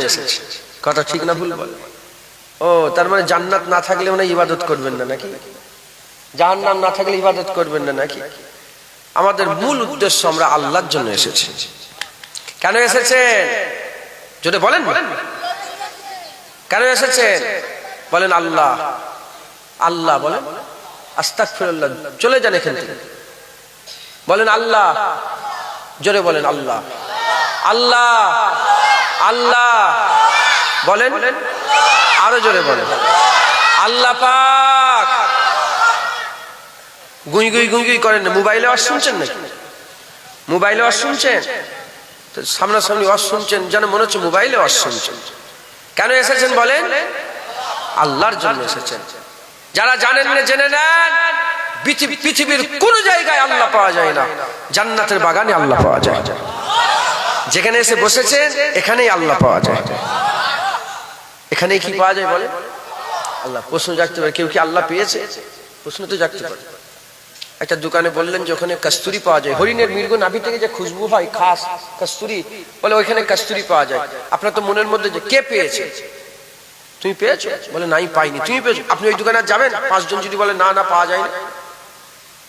এসেছে। কথা ঠিক না ভুল বল। ও, তার মানে জান্নাত না থাকলে মানে ইবাদত করবেন না নাকি? জাহান্নাম না থাকলে ইবাদত করবেন না নাকি? আমাদের মূল উদ্দেশ্য আমরা আল্লাহর জন্য এসেছি। কেন এসেছেন? যদি বলেন কেন এসেছেন? বলেন আল্লাহ। আল্লাহ বলেন। আস্তাগফিরুল্লাহ। চলে যান এখান থেকে। বলেন আল্লাহ। জোরে বলেন আল্লাহ। আল্লাহ। আল্লাহ। বলেন? আরও জোরে বলেন। আল্লাহ পাক। গুই গুই গুই গুই করেন না। মোবাইলে আওয়াজ শুনছেন নাকি? মোবাইলে আওয়াজ শুনছেন? তো সামনাসামনি আওয়াজ শুনছেন যেন মনে হচ্ছে মোবাইলে আওয়াজ শুনছেন। কেন এসেছেন বলেন? আল্লাহর জন্য এসেছেন। যারা জানেন না জেনে নেন। পৃথিবী- পৃথিবীর কোন জায়গায় আল্লাহ পাওয়া যায় না। জান্নাতের বাগানে আল্লাহ পাওয়া যায়। যেখানে এসে বসেছেন এখানেই আল্লাহ পাওয়া যায়। এখানে কি পাওয়া যায় বলে? আল্লাহ, প্রশ্ন জাগতে পারে, কেউ কি আল্লাহ পেয়েছে? প্রশ্ন তো জাগতে পারে। একটা দোকানে বললেন যে ওখানে কস্তুরি পাওয়া যায়। হরিণের মৃগ নাভি থেকে যে খুশবু হয়, খাস কস্তুরি, বলে ওইখানে কস্তুরি পাওয়া যায়। আপনার তো মনের মধ্যে যে কে পেয়েছে? তুমি পেয়েছ? বলে নাই পাইনি। তুমি পেয়েছ? আপনি ওই দোকানে যাবেন? পাঁচজন যদি বলে, না না, পাওয়া যায় না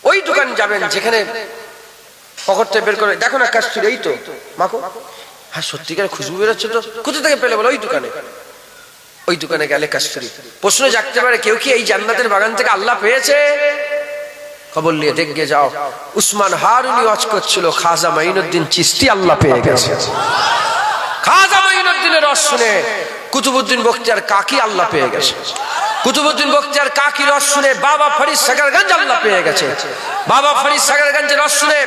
ওই দোকান যাবেন যেখানে পকেট বের করে দেখো না কাস্তুরি এই তো। মাকো হ্যাঁ সত্যিকার খুশবু বেরোচ্ছে তো। কোথা থেকে পেলে বলে? ওই দোকানে। ওই দোকানে গেলে কাস্তুরি। প্রশ্ন জাগতে পারে, কেউ কি এই জান্নাতের বাগান থেকে আল্লাহ পেয়েছে? খবর নিয়ে দেখবে যাও। উসমান হারুনি ওয়াজ করছিল, খাজা মাইনুদ্দিন চিস্তি আল্লাহ পেয়ে গেছে। খাজা মাইনুদ্দিনের রস শুনে কুতুবুদ্দিন বখতিয়ার কাকি আল্লাহ পেয়ে গেছে। কুতুবুদ্দিন বখতিয়ার কাকি রস শুনে বাবা ফরিদ সাগরগঞ্জ আল্লাহ পেয়ে গেছে। বাবা ফরিদ সাগরগঞ্জের রস শুনে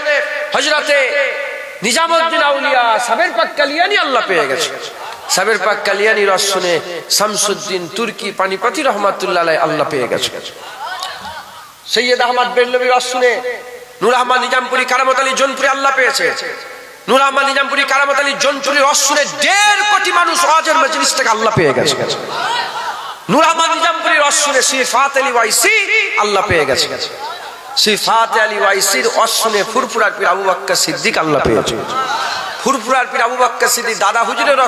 হজরতে নিজামুদ্দিন আউলিয়া সাবের পাক কালিয়ানি আল্লাহ পেয়ে গেছে। সাবের পাক কালিয়ানি রস শুনে শামসুদ্দিন তুর্কি পানিপাতি রহমাতুল্লাহ আল্লাহ পেয়ে গেছে। সৈয়দ আহমদ বেল্লবী রস শুনে নূর আহমদ নিজামপুরি কারামত আলী জোনপুরি আল্লাহ পেয়েছে। নূর আহমদ নিজামপুরি কারামত আলী জোনপুরি রস শুনে দেড় কোটি মানুষ অজের মজলিস থেকে আল্লাহ পেয়ে গেছে। নূর আহমদ নিজামপুরি রস শুনে শ্রী ফাত আলী ওয়াইসি আল্লাহ পেয়ে গেছে। শ্রী ফাত আলী ওয়াইসির রস শুনে ফুরফুরার পীর আবু বাক্কা সিদ্দিক আল্লাহ পেয়েছে ফুরফুরার পীর আবু বাক্কা সিদ্দিক দাদা হুজুরের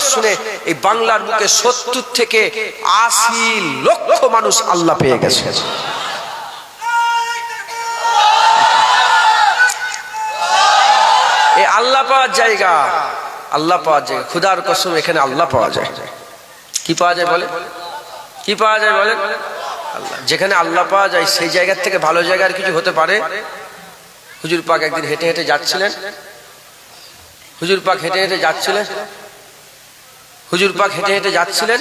এই বাংলার বুকে সত্তর থেকে আশি লক্ষ মানুষ আল্লাহ পেয়ে গেছে। এই আল্লাহ পাওয়ার জায়গা আল্লাহ পাওয়ার জায়গা। খুদার কসম এখানে আল্লাহ পাওয়া যায়। কি পাওয়া যায় বলে কি পাওয়া যায় বলে আল্লাহ যেখানে আল্লাহ পাওয়া যায়, সেই জায়গার থেকে ভালো জায়গার কিছু হতে পারে। হুজুর পাক একদিন হেঁটে হেঁটে যাচ্ছিলেন। হুজুর পাক হেঁটে হেঁটে যাচ্ছিলেন। হুজুর পাক হেঁটে হেঁটে যাচ্ছিলেন।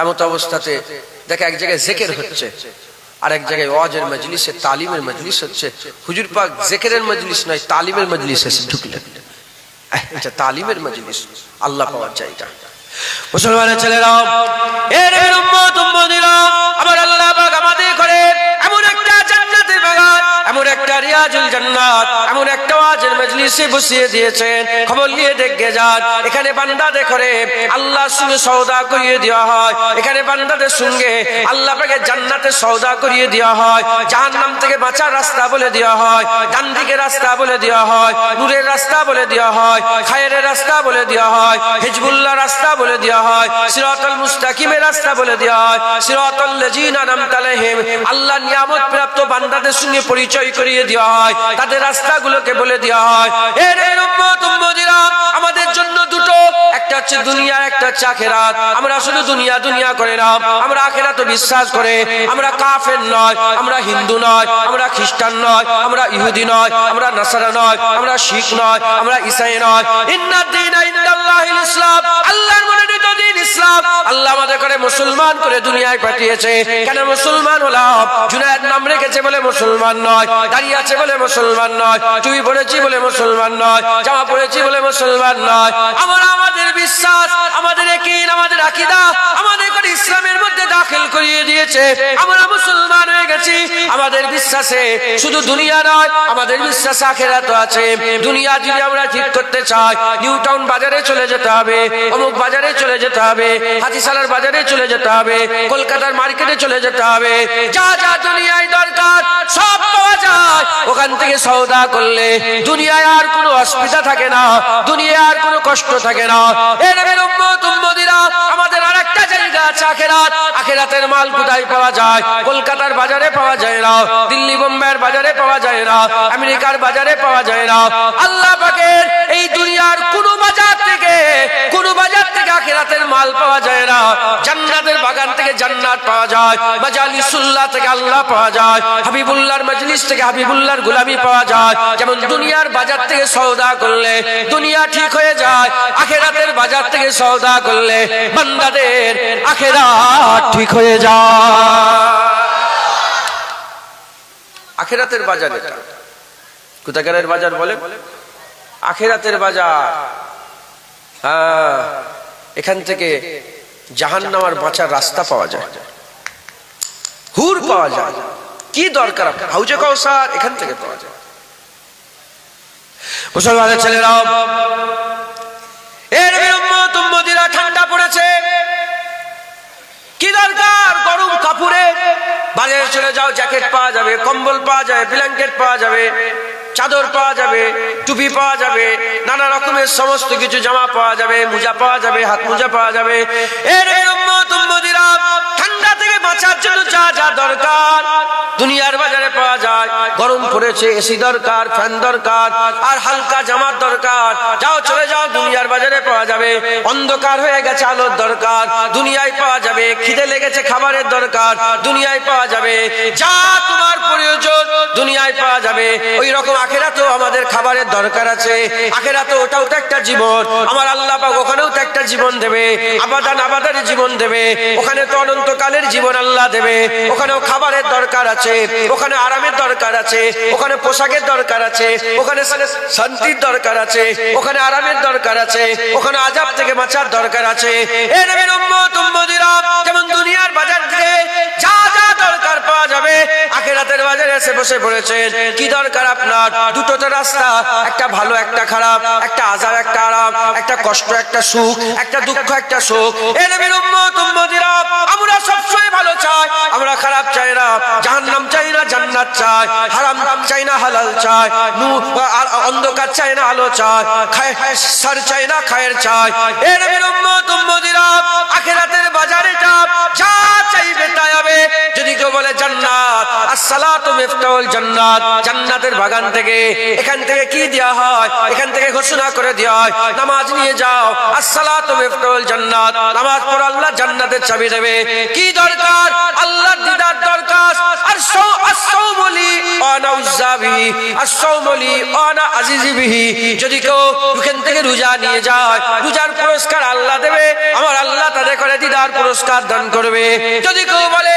এমত অবস্থাতে দেখে এক জায়গায় জেকের হচ্ছে, আর এক জায়গায় ওয়াজের মজলিসে, তালিমের মজলিস হচ্ছে। হুজুর পাক জেকেরের মজলিস নয়, তালিমের মজলিস ঢুকলেন। এটা তালিমের মজলিস। আল্লাহ পাওয়ার জায়গা। মুসলমানের ছেলেরা এর আমার আল্লাহ আমাদের করে এমন একটা জান্নাতের বাগান, এমন একটা রিয়াজুল জান্নাত এমন একটা ওয়াজের মজলিসে বসিয়ে দিয়েছেন। খবর নিয়ে দেখে যান, এখানে বান্দাদের করে আল্লাহর সঙ্গে সওদা করিয়ে দেওয়া হয়। এখানে বান্দাদের সঙ্গে আল্লাহ পাকে জান্নাতের সওদা করিয়ে দেওয়া হয়। জাহান্নাম থেকে বাঁচার রাস্তা বলে দেওয়া হয়। ডান দিকে রাস্তা বলে দেওয়া হয়। নূরের রাস্তা বলে দেওয়া হয়। খায়ের রাস্তা বলে দেওয়া হয়। হিজবুল্লাহ রাস্তা বলে দেওয়া হয়। সিরাতাল মুস্তাকিমের রাস্তা বলে দেওয়া হয়। সিরাতাল লাযিনা নামতা আলাইহিম আল্লাহ নিয়ামত প্রাপ্ত বান্দাদের সঙ্গে পরিচয় করিয়ে দেওয়া হয়। তাদের রাস্তাগুলোকে বলে দেওয়া হয়। আমাদের জন্য একটা হচ্ছে দুনিয়া, একটা হচ্ছে আখেরাত। আমরা শুধু দুনিয়া দুনিয়া করে না, আমরা আখেরাত বিশ্বাস করে, আমরা কাফের নয়, আমরা হিন্দু নয়, আমরা খ্রিস্টান নয়, আমরা ইহুদি নয়, আমরা নাসারা নয়, আমরা শিখ নয়, আমরা ইসাই নয়। আল্লাহ আমাদের জামা পড়েছি বলে আমাদের বিশ্বাস আমাদের আমাদের আকীদা, আমাদের ইসলামের মধ্যে দাখিল করিয়ে দিয়েছে। আমরা মুসলমান হয়ে গেছি। আমাদের বিশ্বাসে শুধু দুনিয়া নয়, আমাদের বিশ্বাস আখেরাত আছে। দুনিয়া যদি আমরা ঠিক করতে চাই, নিউ টাউন বাজারে চলে যেতে হবে, অমুক বাজারে চলে যেতে হবে, হাতিশালার বাজারে চলে যেতে হবে, কলকাতার মার্কেটে চলে যেতে হবে। যা যা দুনিয়ায় দরকার, সব পাওয়া যায়। ওখান থেকে সওদা করলে দুনিয়ায় আর কোনো অসুবিধা থাকে না, দুনিয়ায় আর কোনো কষ্ট থাকে না। মাল কোথায় পাওয়া যায়। যেমন দুনিয়ার বাজার থেকে সওদা করলে দুনিয়া ঠিক হয়ে যায়। আখেরাতের বাজার থেকে সওদা করলে বান্দাদের আখেরাত ঠিক হয়ে যায়। আখেরাতের বাজার কোথাকারের বাজার বলে? আখেরাতের বাজার। হ্যাঁ এখান থেকে জাহান নামার বাঁচার রাস্তা পাওয়া যায়। হুর পাওয়া যায়। কি দরকার? হাউজে কৌসার এখান থেকে পাওয়া যায়। মুসলমানের ছেলেরা এর উম্মত ঠান্ডা পড়েছে। কি দরকার? গরম কাপড়ে। বাজারে চলে যাও, জ্যাকেট পাওয়া যাবে, কম্বল পাওয়া যাবে, ব্ল্যাঙ্কেট পাওয়া যাবে, চাদর পাওয়া যাবে, টুপি পাওয়া যাবে, নানা রকমের সমস্ত কিছু জামা পাওয়া যাবে, মোজা পাওয়া যাবে হাত মোজা পাওয়া যাবে। এর বাঁচার জন্য যা যা দরকার। দুনিয়ার বাজারে পাওয়া যায়। গরম পড়েছে এসি দরকার, ফ্যান দরকার, আর হালকা জামার দরকার। যাও, চলে যাও, দুনিয়ার বাজারে পাওয়া যাবে। অন্ধকার হয়ে গেছে, আলোর দরকার। দুনিয়ায় পাওয়া যাবে, খিদে লেগেছে, খাবারের দরকার। দুনিয়ায় পাওয়া যাবে, যা তোমার প্রয়োজন, দুনিয়ায় পাওয়া যাবে। ওই রকম আখেরাতেও আমাদের খাবারের দরকার আছে। আখেরাতে ওটাও তো একটা জীবন। আমার আল্লাহ পাক ওখানেও তো একটা জীবন দেবে। আবাদান আবাদার জীবন দেবে। ওখানে তো অনন্তকালের জীবন, আল্লাহ দেবে। ওখানেও খাবারের দরকার আছে, ওখানে আরামের দরকার আছে, ওখানে পোশাকের দরকার আছে, ওখানে শান্তির দরকার আছে, ওখানে আরামের দরকার আছে, ওখানে আজাব থেকে বাঁচার দরকার আছে। এ নবীর উম্মত, উম্মতিরা, যেমন দুনিয়ার বাজার থেকে যা দরকার পাওয়া যাবে? আখেরাতের বাজারে এসে বসে পড়েছেন কি দরকার আপনার? দুটো তো রাস্তা, একটা ভালো, একটা খারাপ, একটা আজাব একটা আরাম, একটা কষ্ট, একটা সুখ, একটা দুঃখ, একটা সুখ এ আমরা সবসময় ভালো চাই। আমরা খারাপ চাই না, জাহান্নাম চাই না, জান্নাত চাই। হারাম চাই না, হালাল চাই। নু অন্ধকার চাই না, আলো চাই। খায় সার চাই না, খায়ের চাই। এ নবীর উম্মত, উম্মতিরা জান্নাতের বাগান থেকে এখান থেকে কি হয়? এখান থেকে ঘোষণা করে হয়, নামাজ নিয়ে যাও। জান্নাত। নামাজ আল্লাহ জান্নাতের চাবি দেবে। কি দরকার? আল্লাহর দিদার দরকার। যদি কেউ এখান থেকে রোজা নিয়ে যায়, রোজার পুরস্কার আল্লাহ দেবে। আমার আল্লাহ তাদের করে দিদার পুরস্কার দান করবে। যদি কেউ বলে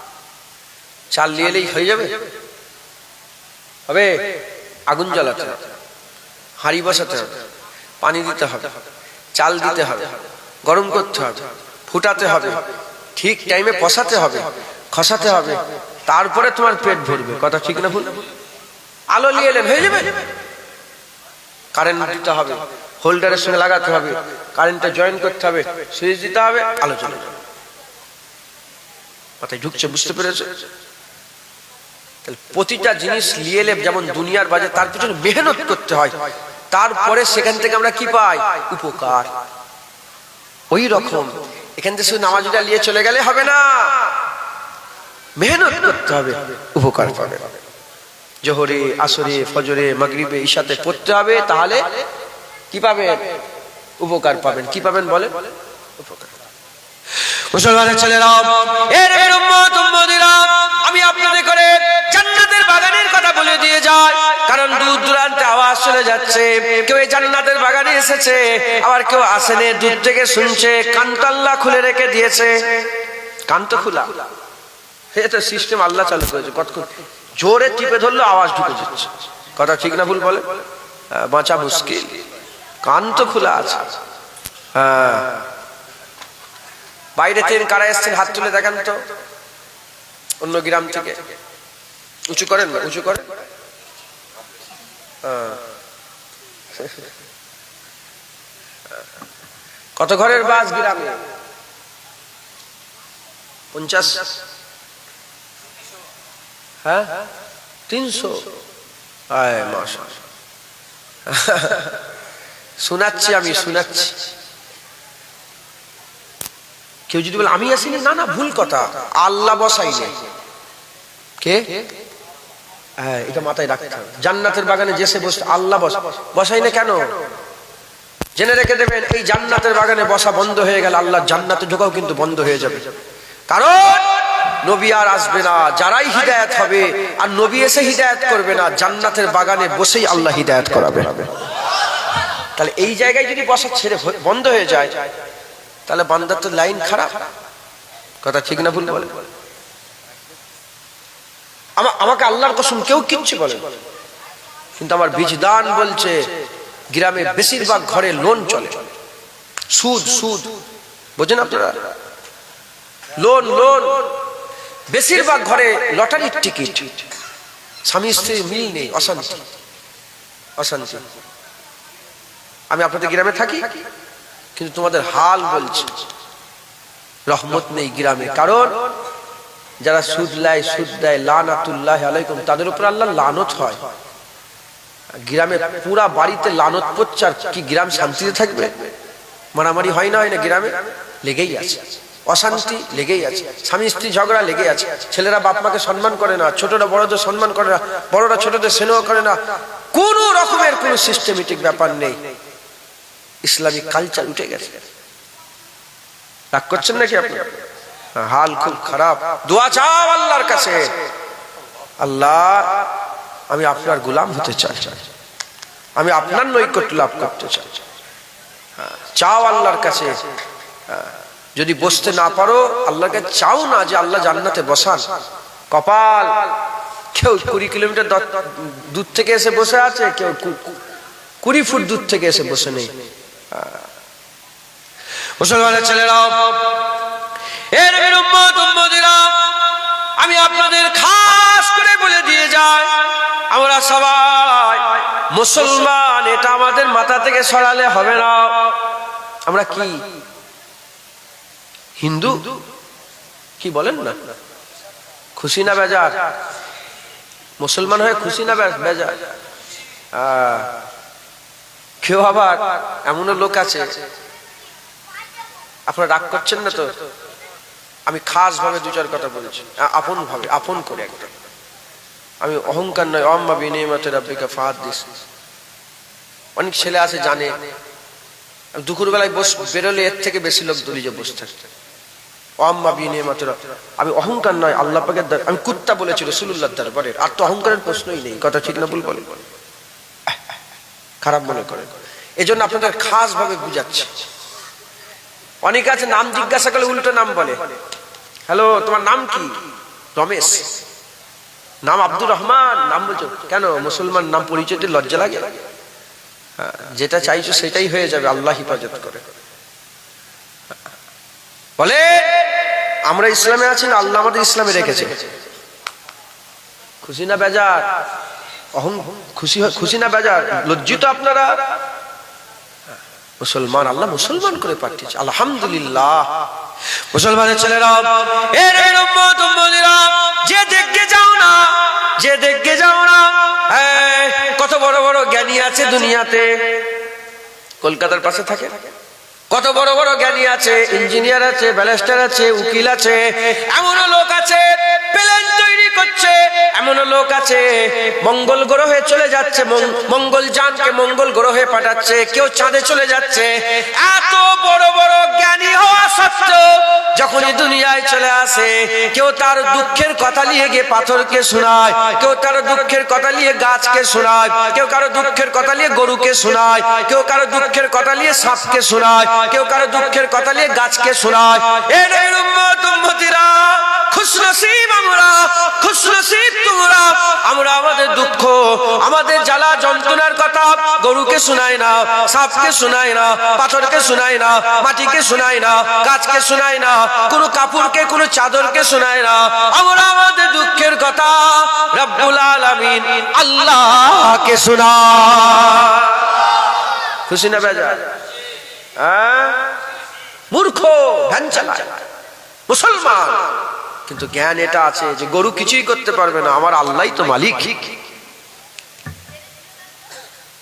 চাল নিয়ে এলেই হয়ে যাবে। হবে? আগুন জ্বালাতে হবে। হাঁড়ি বসাতে হবে। পানি দিতে হবে। চাল দিতে হবে। গরম করতে হবে। ফুটাতে হবে। ঠিক টাইমে পসাতে হবে। খসাতে হবে। তারপরে তোমার পেট ভরবে। কথা ঠিক না ভুল? আলো নিয়ে এলেন, হয়ে যাবে? কারেন্ট দিতে হবে। হোল্ডারের সঙ্গে লাগাতে হবে। কারেন্টটা জয়েন করতে হবে। সুইচ দিতে হবে। আলো চলে যাবে মাথায় ঢুকছে, বুঝতে পেরেছে? প্রতিটা জিনিস নিয়ে এলে যেমন দুনিয়ার বাজে, তার পিছনে মেহনত করতে হয়। তারপরে সেখান থেকে আমরা কি পাই? উপকার। ওই রকম। এখান থেকে শুধু নামাজটা নিয়ে চলে গেলে হবে না। মেহনত করতে হবে, উপকার পাবে। জোহরে, আসরে, ফজরে, মাগরিবে, ঈশাতে পড়তে হবে, তাহলে কি পাবেন? উপকার পাবেন। কি পাবেন বলে উপকার। মুসলমানের ছেলেরা আমি আপনাদের করে বলে দিয়ে যাই কারণ দূর দূরান্তে আওয়াজ চলে যাচ্ছে। কেউ এই জান্নাতের বাগানে এসেছে আবার কেউ আসেনে দূর থেকে শুনছে কান্তাল্লা খুলে রেখে দিয়েছে। কান্ত খোলা। এটা সিস্টেম আল্লাহ চালু করেছে কতক্ষণ জোরে টিপে ধরলে আওয়াজ ঢুকে যাচ্ছে। কথা ঠিক না ভুল বলে? আহ, বাঁচা মুশকিল। কান তো খোলা আছে। হ্যাঁ। বাইরে থেকে কারা এসছেন হাত তুলে দেখান তো। অন্য গ্রাম থেকে। উঁচু করেন না উঁচু করেন। কত ঘরের বাস গ্রামে? পঞ্চাশ। হ্যাঁ? তিনশো। শোনাচ্ছি আমি, শোনাচ্ছি। কেউ যদি বলে, আমি আসিনি, না না, ভুল কথা। আল্লাহ বসাই কে? হ্যাঁ এটা মাথায় রাখতে হবে। জান্নাতের বাগানে যেসে বসে আল্লাহ বস। বসাই না কেন? জেনে রেখে দেবেন, এই জান্নাতের বাগানে বসা বন্ধ হয়ে গেল আল্লাহ জান্নাতে ঢোকাও কিন্তু বন্ধ হয়ে যাবে। কারণ নবী আর আসবে না, যারাই হিদায়াত হবে, আর নবী এসে হিদায়াত করবে না, জান্নাতের বাগানে বসেই আল্লাহ হিদায়াত করাবে। তাহলে এই জায়গায় যদি বসা ছেড়ে বন্ধ হয়ে যায়, তাহলে বান্দার তো লাইন খারাপ। কথা ঠিক না ভুল বলে? আমাকে আল্লাহর কসম কেউ কিচ্ছু বলে। কিন্তু আমার বীজদান বলছে, গ্রামে বেশিরভাগ ঘরে লোন চলে। সুদ সুদ। বোঝেন আপনারা? Loan loan. বেশিরভাগ ঘরে লটারির টিকিট। স্বামী, স্ত্রীর মিল নেই, অশান্তি। অশান্তি। আমি আপনাদের গ্রামে থাকি, কিন্তু তোমাদের হাল বলছি, রহমত নেই গ্রামে। কারণ যারা সুদ লাই সুদ দেয়, লানাতুল্লাহ আলাইকুম, তাদের উপর আল্লাহ লানত হয়। গ্রামে পুরা বাড়িতে লানত আর কি গ্রাম শান্তিতে থাকবে? মারামারি হয় না হয় না গ্রামে? লেগেই আছে। অশান্তি লেগেই আছে। স্বামী স্ত্রী ঝগড়া লেগে আছে। ছেলেরা বাপ মাকে সম্মান করে না, ছোটরা বড়দের সম্মান করে না, বড়রা ছোটদের স্নেহ করে না। কোন রকমের কোন সিস্টেমেটিক ব্যাপার নেই। ইসলামিক কালচার উঠে গেছে। রাগ করছেন নাকি আপনি? হাল খুব খারাপ। দোয়া চাও আল্লাহর কাছে। আল্লাহ আমি আপনার গোলাম হতে চাই। আমি আপনার নৈকট্য লাভ করতে চাই। হ্যাঁ, চাও আল্লাহর কাছে। হ্যাঁ, যদি বসতে না পারো আল্লাহকে চাও না যে আল্লাহ জান্নাতে বসান। কপাল কেউ কুড়ি কিলোমিটার দূর থেকে এসে বসে আছে কেউ কুড়ি ফুট দূর থেকে এসে বসে নেই। হ্যাঁ। মুসলমানের ছেলেরাও এর আমি আপনাদের খাস করে বলে দিয়ে যাই। আমরা সবাই মুসলমান, এটা আমাদের মাথা থেকে সরালে হবে না। আমরা কি? হিন্দু? কি বলেন না? খুশি না বেজার? মুসলমান হয়ে খুশি না বেজার? কেউ আবার এমনও লোক আছে? আপনারা রাগ করছেন না তো? আমি খাস ভাবে দু চার কথা বলেছি। আপন ভাবে আপন করে একদম আমি অহংকার নয়, অম্মা বিনিমতে রাব্বিকা ফাহাদ দিস অনেক ছেলে আছে, জানে। দুপুর বেলায় বস, বেরোলে এর থেকে বেশি লোক দলিজে বসে থাকে। অম্মা বিনিমতে আমি অহংকার নয়, আল্লাহ দর- আমি কুত্তা বলেছি রসুল্লাহ দরবারের আর তো অহংকারের প্রশ্নই নেই, কথা ঠিক না ভুল বলে। খারাপ মনে করে। এজন্য আপনাদের খাস ভাবে বুঝাচ্ছে। অনেকে আছে নাম জিজ্ঞাসা করলে উল্টো নাম বলে। হ্যালো তোমার নাম কি? রমেশ। নাম আব্দুর রহমান নাম বলছো? কেন? মুসলমান নাম পরিচয় লজ্জা লাগে? হ্যাঁ, যেটা চাইছো সেটাই হয়ে যাবে আল্লাহ হিফাজত করে। বলে আমরা ইসলামে আছি না আল্লাহ আমাদের ইসলামে রেখেছে। খুশি না বেজার? অহং খুশি খুশি না বেজার? লজ্জিত আপনারা? মুসলমান, আল্লাহ মুসলমান করে পাঠিয়েছে। আলহামদুলিল্লাহ। মুসলমানের ছেলেরা যে দেখতে যাও না, যে দেখতে যাও না কত বড় বড় জ্ঞানী আছে দুনিয়াতে। কলকাতার পাশে থাকে। কত বড় বড় জ্ঞানী আছে, ইঞ্জিনিয়ার আছে, ব্যারিস্টার আছে, উকিল আছে, এমনও লোক আছে, প্লেন করছে এমনও লোক আছে, মঙ্গল গ্রহে চলে যাচ্ছে মঙ্গল যানকে মঙ্গল গ্রহে পাঠাচ্ছে, কেউ চাঁদে চলে যাচ্ছে। এত বড় বড় জ্ঞানী হওয়া সত্ত্বেও যখনই দুনিয়ায় চলে আসে, কেউ তার দুঃখের কথা নিয়ে গিয়ে পাথরকে শোনায়, কেউ তার দুঃখের কথা নিয়ে গাছকে শোনায়, কেউ কারও দুঃখের কথা নিয়ে গরুকে শোনায়, কেউ কারও দুঃখের কথা নিয়ে সাপকে শোনায়, কেউ কারও দুঃখের কথা নিয়ে গাছকে শোনায়। এর উম্মত, উম্মতিরা খুশনসিব আমরা খুশনসিব তোমরা। আমরা আমাদের দুঃখ, আমাদের কথা গরুকে না পাথরকে মাটিকে গাছকে কোনো কোনো চাদরকে আমরা আমাদের দুঃখের কথা রব্বুল আলামিন আল্লাহকে শোনা খুশি না বেজা? হ্যাঁ? মূর্খ মুসলমান। কিন্তু জ্ঞান এটা আছে যে গরু কিছুই করতে পারবে না, আমার আল্লাহই তো মালিক।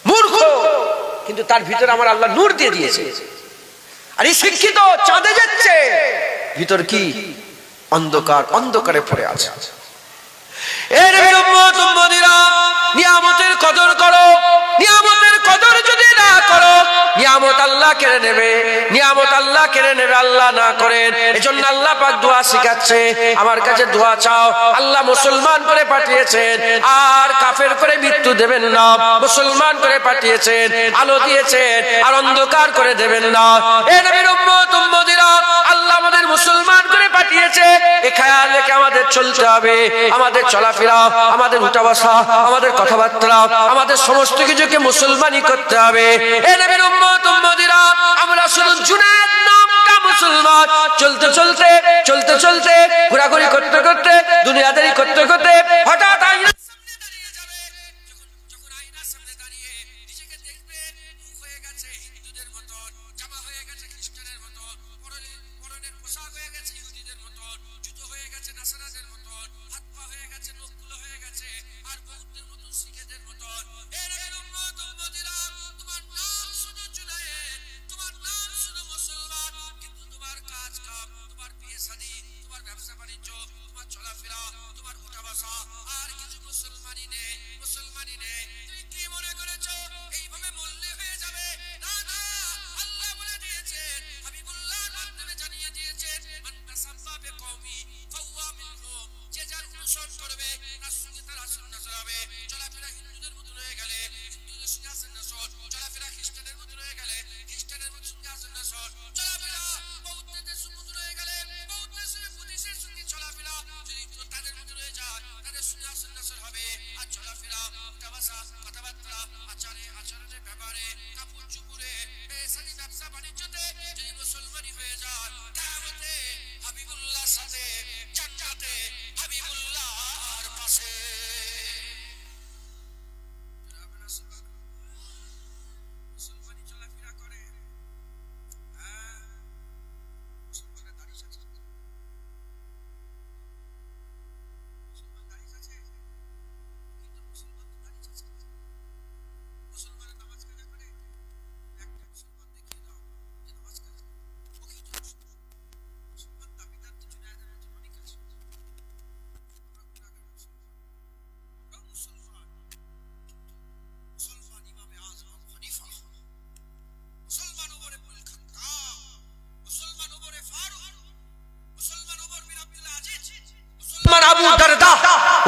মূর্খ! কিন্তু তার ভিতরে আমার আল্লাহ নূর দিয়ে দিয়েছে। আর এই শিক্ষিত চাঁদে যাচ্ছে। ভিতর কি? অন্ধকার, অন্ধকারে পড়ে আছে। এর নিয়ামতের কদর করো। নিয়ামতের কদর যদি না করো, নিয়ামত আল্লাহ কেড়ে নেবে, নিয়ামত আল্লাহ কেড়ে নেবে, আল্লাহ না করেন। এজন্য আল্লাহ পাক দোয়া শিখাচ্ছে, আমার কাছে দোয়া চাও, আল্লাহ মুসলমান করে পাঠিয়েছেন, আর কাফের করে মৃত্যু দেবেন না, মুসলমান করে পাঠিয়েছেন, আলো দিয়েছেন, আর অন্ধকার করে দেবেন না। এ নবীর উম্মত আমাদের মুসলমান করে পাঠিয়েছে, এ খেয়াল রেখে আমাদের চলতে হবে। আমাদের চলাফেরা, আমাদের উঠা বসা আমাদের কথাবার্তা, আমাদের সমস্ত কিছুকে মুসলমানই করতে হবে। আমরা চলতে চলতে চলতে চলতে, ঘোরাঘুরি করতে করতে, দুনিয়াদারি করতে করতে, হঠাৎ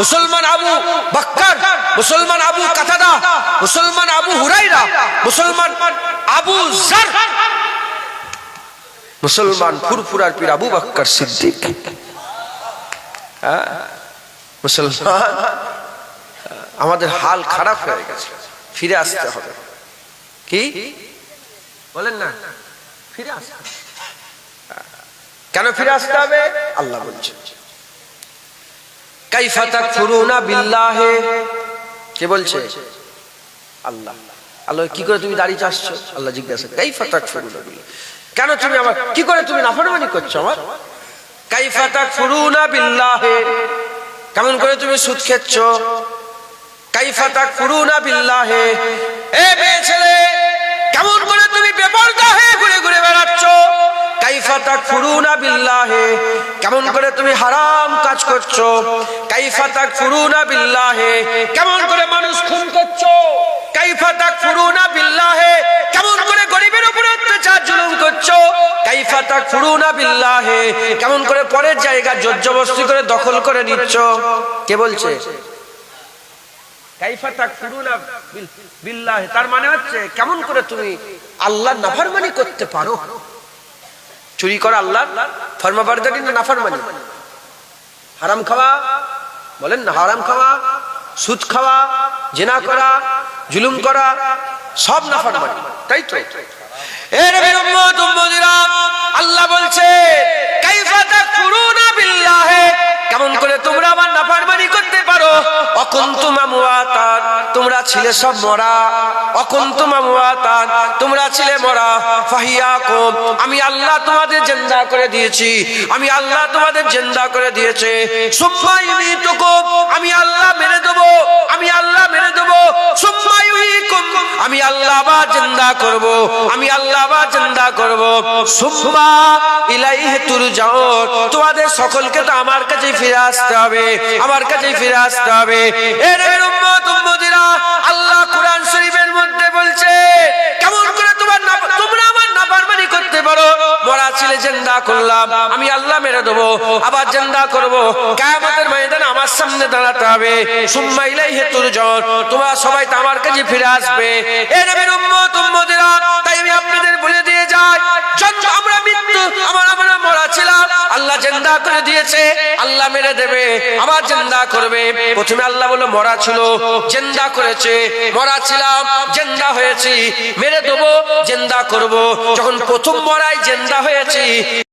মুসলমান আবু বক্কর, মুসলমান আবু কাতাদা, মুসলমান আবু হুরাইরা, মুসলমান আবু জার, মুসলমান ফুরফুরার পীর আবু বক্কর সিদ্দিক। হ্যাঁ? মুসলমান, আমাদের হাল খারাপ হয়ে গেছে, ফিরে আসতে হবে। কি? বলেন না, ফিরে আসতে। কেন ফিরে আসতে হবে? আল্লাহ বলছে কাইফা তাকফুরুনা বিল্লাহে। কে বলছে? আল্লাহ। আল্লাহ, কি করে তুমি দাঁড়িয়ে আসছো আল্লাহ জিজ্ঞাসা কাইফা তাকফুরুনা কেন তুমি আমার, কি করে তুমি নাফরমানি করছ আমার? কাইফা তাকফুরুনা বিল্লাহে। কেমন করে তুমি সুদ খেচ্ছ? কাইফা তাকফুরুনা বিল্লাহে। এ মেয়ে ছেলে, কেমন করে তুমি বেপরদা হয়ে ঘুরে ঘুরে বেড়াচ্ছ? কেমন করে তুমি হারাম কাজ করছ? কাইফা তাকফুরুনা বিল্লাহে। কেমন করে মানুষ খুন করছ? কাইফা তাকফুরুনা বিল্লাহে। কেমন করে গরিবের অত্যাচার জুলুম করছ? কেমন করে পরের জায়গা জর্জবস্তি করে দখল করে নিচ্ছ? কে বলছে? তার মানে হচ্ছে, কেমন করে তুমি আল্লাহর নাফরমানি করতে পারো? চুরি করা আল্লাহ ফরমাবারদারি না নাফরমানি। হারাম খাওয়া, বলেন না, হারাম খাওয়া, সুদ খাওয়া, জেনা করা, জুলুম করা, সব নাফরমানি। তাই তো? আল্লাহ বলছে কাইফা তাকফুরুনা বিল্লাহ। কেমন তোমরা আমার নাফরমানি করতে পারো। তোমরা ছিলে সব মরা। তোমরা ছিলে মরা। আমি আল্লাহ তোমাদের জিন্দা করে দিয়েছি। আমি আল্লাহ তোমাদের করে দিয়েছে। আমি আল্লাহ মেরে দেবো আমি আল্লাহ মেরে দেবো আমি আল্লাহ করব। আমি আল্লাহ করব। তোমাদের সকলকে তো আমার কাছে ফিরে আসতে হবে, আমার কাছে ফিরে আসতে হবে। এর উম্মত, উম্মতিরা, আল্লাহ কোরআন শরীফের মধ্যে বলছে, কেমন করে তোমার তোমরা আমার নাফরমানি করতে পারো? মরা ছিলে জিন্দা করলাম, আমি আল্লাহ মেরে দেবো, আবার জিন্দা করব। কিয়ামতের ময়দানে আমার সামনে দাঁড়াতে হবে। সুম্মা ইলাইহি তুরজাউন, তোমরা সবাই তো আমার কাছে ফিরে আসবে। এ উম্মত, উম্মতিরা, তাই আমি আপনাদের বলে দিয়ে যাই জন্ম মৃত্যু আমার আমরা মরা ছিলাম। আল্লাহ জিন্দা করে দিয়েছে। আল্লাহ মেরে দেবে। আবার জিন্দা করবে। প্রথমে আল্লাহ বলে মরা ছিল। জিন্দা করেছে। মরা ছিলাম। জিন্দা হয়েছি। মেরে দেবো, জিন্দা করব। যখন প্রথম মরাই জিন্দা হয়েছি